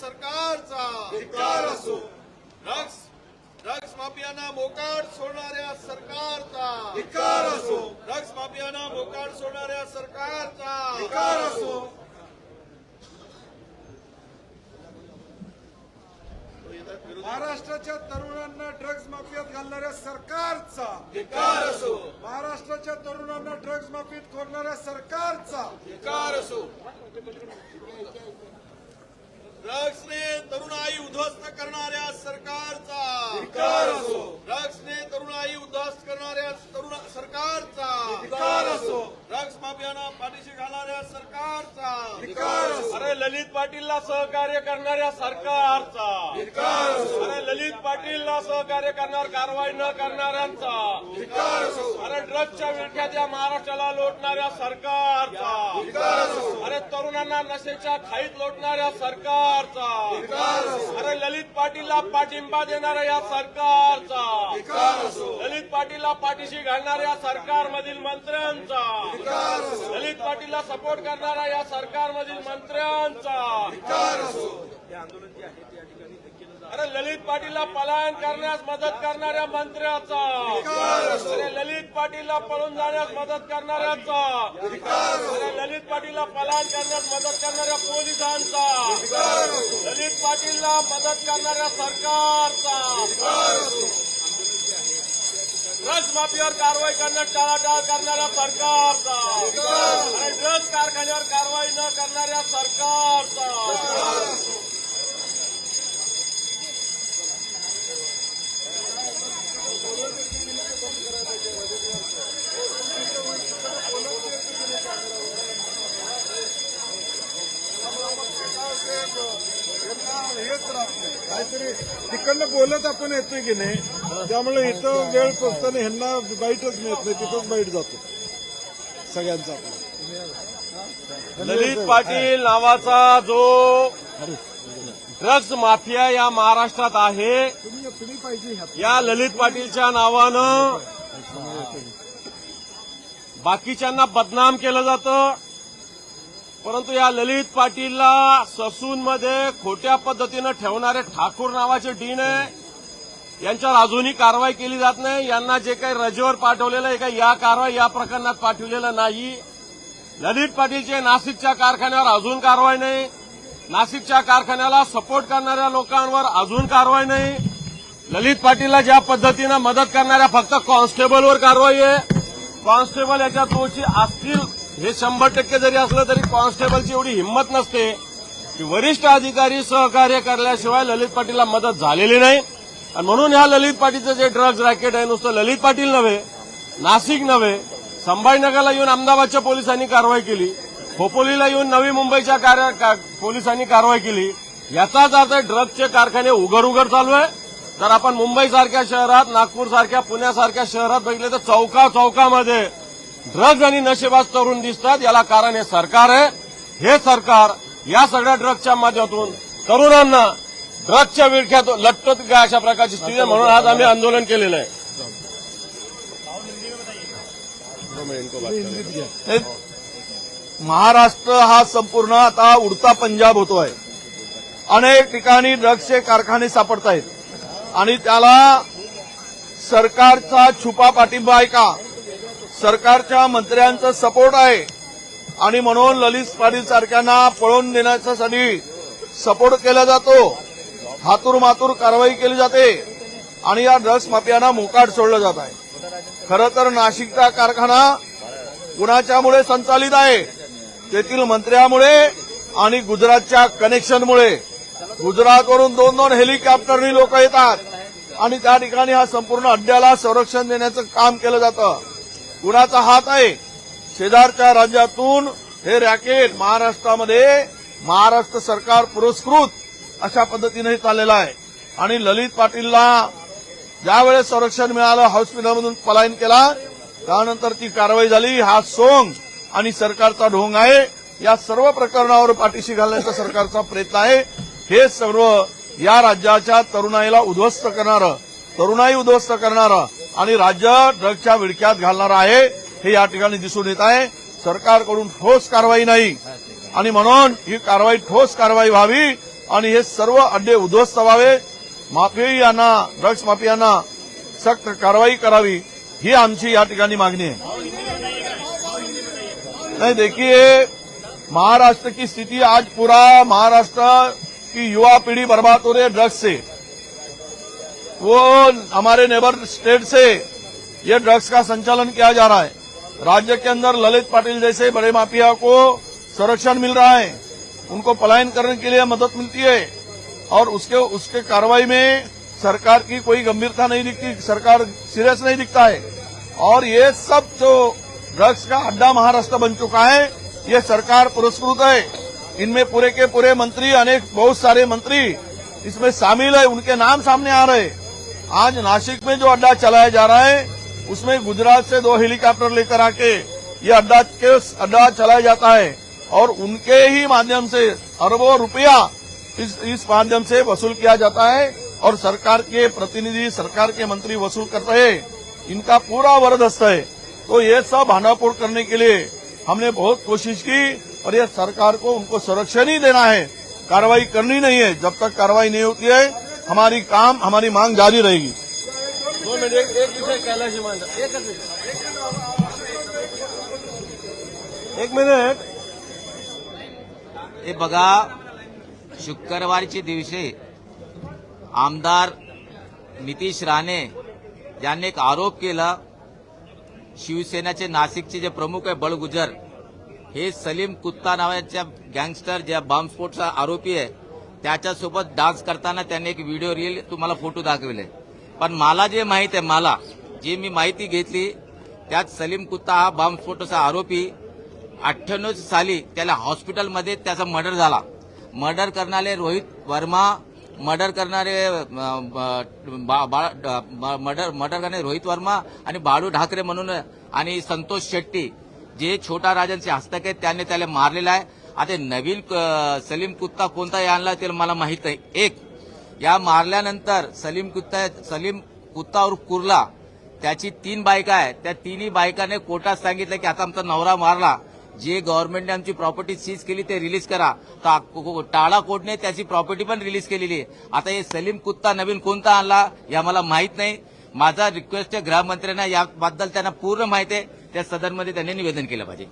सरकारचा धिक्कार असो. ड्रग्स ड्रग्स माफियाना मोकाट सोडणाऱ्या सरकारचा धिक्कार असो. ड्रग्स माफियाना मोकाट सोडणाऱ्या सरकारचा धिक्कार असो. महाराष्ट्राच्या तरुणांना ड्रग्ज माफियात घालणाऱ्या सरकारचा धिक्कार असो. महाराष्ट्राच्या तरुणांना ड्रग्ज माफियात खोडणाऱ्या सरकारचा धिक्कार असो. ड्रग्सने तरुणाई उद्ध्वस्त करणाऱ्या सरकारचा. धिक्कार असो. ड्रग्सने तरुणाई उद्ध्वस्त करणाऱ्या तरुण सरकारचा. धिक्कार असो. ड्रग्स माफियाना पाठीशी घालणाऱ्या सरकारचा. अरे ललित पाटीलला सहकार्य करणाऱ्या सरकारचा. अरे ललित पाटीलला सहकार्य करणार कारवाई न करणाऱ्यांचा. अरे ड्रग्जच्या विळख्यात या महाराष्ट्राला लोटणाऱ्या सरकारचा. अरे तरुणांना नशेच्या खाईत लोटणाऱ्या सरकारचा. अरे ललित पाटीलला पाठिंबा देणाऱ्या या सरकारचा. ललित पाटीलला पाठीशी घालणाऱ्या सरकारमधील मंत्र्यांचा. ललित पाटीलला सपोर्ट करणारा या सरकारमधील मंत्र्यांचा. अरे ललित पाटीलला पलायन करण्यास मदत करणाऱ्या मंत्र्याचा. अरे ललित पाटीलला पळून जाण्यास मदत करणाऱ्याचा. अरे ललित पाटीलला पलायन करण्यास मदत करणाऱ्या पोलिसांचा. ललित पाटीलला मदत करणाऱ्या सरकारचा ड्रग्ज माफियावर कारवाई करण्यात टाळाटाळ करणाऱ्या सरकारचा आणि ड्रग्ज कारखान्यावर कारवाई न करणाऱ्या सरकारचा हेच राहत नाही. काहीतरी तिकडनं बोलत आपण येतोय की नाही त्यामुळे इथं वेळ पोचताना ह्यांना बाईटच मिळत नाही तिथंच बाईट जातो. सगळ्यांचा. ललित पाटील नावाचा जो ड्रग्ज माफिया या महाराष्ट्रात आहे या ललित पाटीलच्या नावानं बाकीच्यांना बदनाम केलं जातं. परंतु या ललित पाटीलला ससूनमध्ये खोट्या पद्धतीनं ठेवणारे ठाकूर नावाचे डीन आहे. यांच्यावर अजूनही कारवाई केली जात नाही. यांना जे काही रजेवर पाठवलेलं आहे का या कारवाई या प्रकरणात पाठवलेलं नाही. ललित पाटीलचे नाशिकच्या कारखान्यावर अजून कारवाई नाही. नाशिकच्या कारखान्याला सपोर्ट करणाऱ्या लोकांवर अजून कारवाई नाही. ललित पाटीलला ज्या पद्धतीनं मदत करणाऱ्या फक्त कॉन्स्टेबलवर कारवाई आहे. कॉन्स्टेबल याच्यात दोषी असतील हे शंभर टक्के जरी असलं तरी कॉन्स्टेबलची एवढी हिंमत नसते. की वरिष्ठ अधिकारी सहकार्य करल्याशिवाय ललित पाटीलला मदत झालेली नाही. आणि म्हणून ह्या ललित पाटीलचं जे ड्रग्ज रॅकेट आहे नुसतं ललित पाटील नव्हे नाशिक नव्हे संभाजीनगरला येऊन अहमदाबादच्या पोलिसांनी कारवाई केली खोपोलीला येऊन नवी मुंबईच्या कार्य- का- पोलिसांनी कारवाई केली याचाच अर्थ ड्रग्जचे कारखाने उघड उघड चालू आहे तर आपण मुंबईसारख्या शहरात नागपूरसारख्या पुण्यासारख्या शहरात बघितले तर चौका चौकामध्ये ड्रग्ज आणि नशेबाज तरुण दिसतात. याला कारण हे सरकार आहे. हे सरकार या सगळ्या ड्रग्जच्या माध्यमातून तरुणांना ड्रग्सच्या विळख्यात लटकत काय अशा प्रकारची स्थिती म्हणून आज आम्ही आंदोलन केलेलं आहे. महाराष्ट्र हा संपूर्ण आता उडता पंजाब होतोय. अनेक ठिकाणी ड्रग्सचे कारखाने सापडत आहेत आणि त्याला सरकारचा छुपा पाठिंबा आहे का? सरकारच्या मंत्र्यांचा सपोर्ट आहे. आणि म्हणून ललित पाटील सारख्यांना पळून देण्यासाठी सपोर्ट केला जातो. हातूर मातूर कारवाई केली जाते आणि या ड्रग्स माफियांना मोकाट सोडलं जात आहे. खरं तर नाशिकचा कारखाना कुणाच्यामुळे संचालित आहे? तेथील मंत्र्यामुळे आणि गुजरातच्या कनेक्शनमुळे. गुजरातवरून दोन दोन हेलिकॉप्टरनी लोक येतात आणि त्या ठिकाणी हा संपूर्ण अड्ड्याला संरक्षण देण्याचं काम केलं जातं. कुणाचा हात आहे? शेजारच्या राज्यातून हे रॅकेट महाराष्ट्रामध्ये महाराष्ट्र सरकार पुरस्कृत अशा पद्धतीने चाललेलं आहे. आणि ललित पाटीलला ज्यावेळेस संरक्षण मिळालं हॉस्पिटलमधून पलायन केला त्यानंतर ती कारवाई झाली. हा सोंग आणि सरकारचा ढोंग आहे. या सर्व प्रकरणावर पाठीशी घालण्याचा सरकारचा प्रयत्न आहे. हे सर्व या राज्याच्या तरुणाईला उद्ध्वस्त करणारं तरुणाई उद्ध्वस्त करणारं आणि राज्य ड्रगच्या विडक्यात घालणारं आहे हे या ठिकाणी दिसून येत आहे. सरकारकडून ठोस कारवाई नाही. आणि म्हणून ही कारवाई ठोस कारवाई व्हावी. आणि हे सर्व अड्डे उद्ध्वस्त व्हावे माफियांना ड्रग्ज माफियांना सक्त कारवाई करावी ही आमची या ठिकाणी मागणी आहे. नहीं देखिए महाराष्ट्र की स्थिति आज पूरा महाराष्ट्र की युवा पीढ़ी बर्बाद हो रही है ड्रग्स से। वो हमारे नेबर स्टेट से ये ड्रग्स का संचालन किया जा रहा है। राज्य के अंदर ललित पाटिल जैसे बड़े माफिया को संरक्षण मिल रहा है। उनको पलायन करने के लिए मदद मिलती है और उसके उसके कार्रवाई में सरकार की कोई गंभीरता नहीं दिखती, सरकार सीरियस नहीं दिखता है। और ये सब जो ड्रग्स का अड्डा महाराष्ट्र बन चुका है, ये सरकार पुरस्कृत है। इनमें पूरे के पूरे मंत्री, अनेक, बहुत सारे मंत्री इसमें शामिल है, उनके नाम सामने आ रहे आज नासिक में जो अड्डा चलाया जा रहा है, उसमें गुजरात से दो हेलीकॉप्टर लेकर आके ये अड्डा के, अड्डा चलाया जाता है। और उनके ही माध्यम से अरबों रुपया इस इस माध्यम से वसूल किया जाता है और सरकार के प्रतिनिधि सरकार के मंत्री वसूल करते हैं। इनका पूरा वरदस्त है। तो ये सब भांडाफोड़ करने के लिए हमने बहुत कोशिश की और ये सरकार को उनको संरक्षण ही देना है। कार्रवाई करनी नहीं है। जब तक कार्रवाई नहीं होती है हमारी काम हमारी मांग जारी रहेगी। दोन मिनिट एक एक विषय कैलाशी मांडा एकच मिनिट। एक मिनिट। हे बघा शुक्रवारच्या दिवशी आमदार नितीश राणे यांनी एक आरोप केला शिवसेनेचे नाशिकचे जे प्रमुख आहे बळगुजर हे सलीम कुत्ता नावाच्या गँगस्टर ज्या बॉम्बस्फोटचा आरोपी आहे त्याच्यासोबत डान्स करताना त्यांनी एक व्हिडिओ रील तुम्हाला फोटो दाखविले. पण मला जे माहीत आहे मला जी मी माहिती घेतली त्यात सलीम कुत्ता हा बॉम्बस्फोटाचा आरोपी अठ्ठ्याण्णव साली त्याला हॉस्पिटलमध्ये त्याचा मर्डर झाला. मर्डर करणारे रोहित वर्मा मर्डर करणारे बा- मर्डर मर्डर करणारे रोहित वर्मा आणि बाळू ढाकरे म्हणून आणि संतोष शेट्टी जे छोटा राजांचे हस्तक आहेत त्याने त्याला मारलेला आहे. आता नवीन सलीम कुत्ता कोणता आणला ते मला माहीत आहे एक या मारल्यानंतर सलीम कुत्ता सलीम कुत्ता और कुर्ला. त्याची तीन बायका आहे त्या तिन्ही बायकाने कोर्टात सांगितलं की आता आमचा नवरा मारला. जे गव्हर्नमेंटने आमची प्रॉपर्टी सीज केली ते रिलीज करा. तर टाळा कोर्टने त्याची प्रॉपर्टी पण रिलीज केलेली आहे. आता हे सलीम कुत्ता नवीन कोणता आणला या मला माहीत नाही. माझा रिक्वेस्ट आहे गृहमंत्र्यांना याबद्दल त्यांना पूर्ण माहिती आहे. त्या सदनमध्ये त्यांनी निवेदन केलं पाहिजे.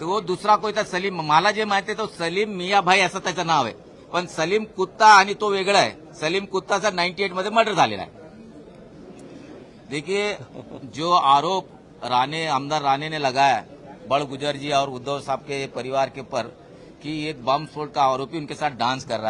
तो दुसरा कोणता सलीम मला जे माहिती आहे तो सलीम मियाभाई असं त्याचं नाव आहे. पण सलीम कुत्ता आणि तो वेगळा आहे. सलीम कुत्ताचा नाईन्टी एटमध्ये मर्डर झालेला आहे. देखिए जो आरोप राणे आमदार राणे ने लगाया बड़ गुजर जी और उद्धव साहब के परिवार के ऊपर कि एक बम स्फोट का आरोपी उनके साथ डांस कर रहा है।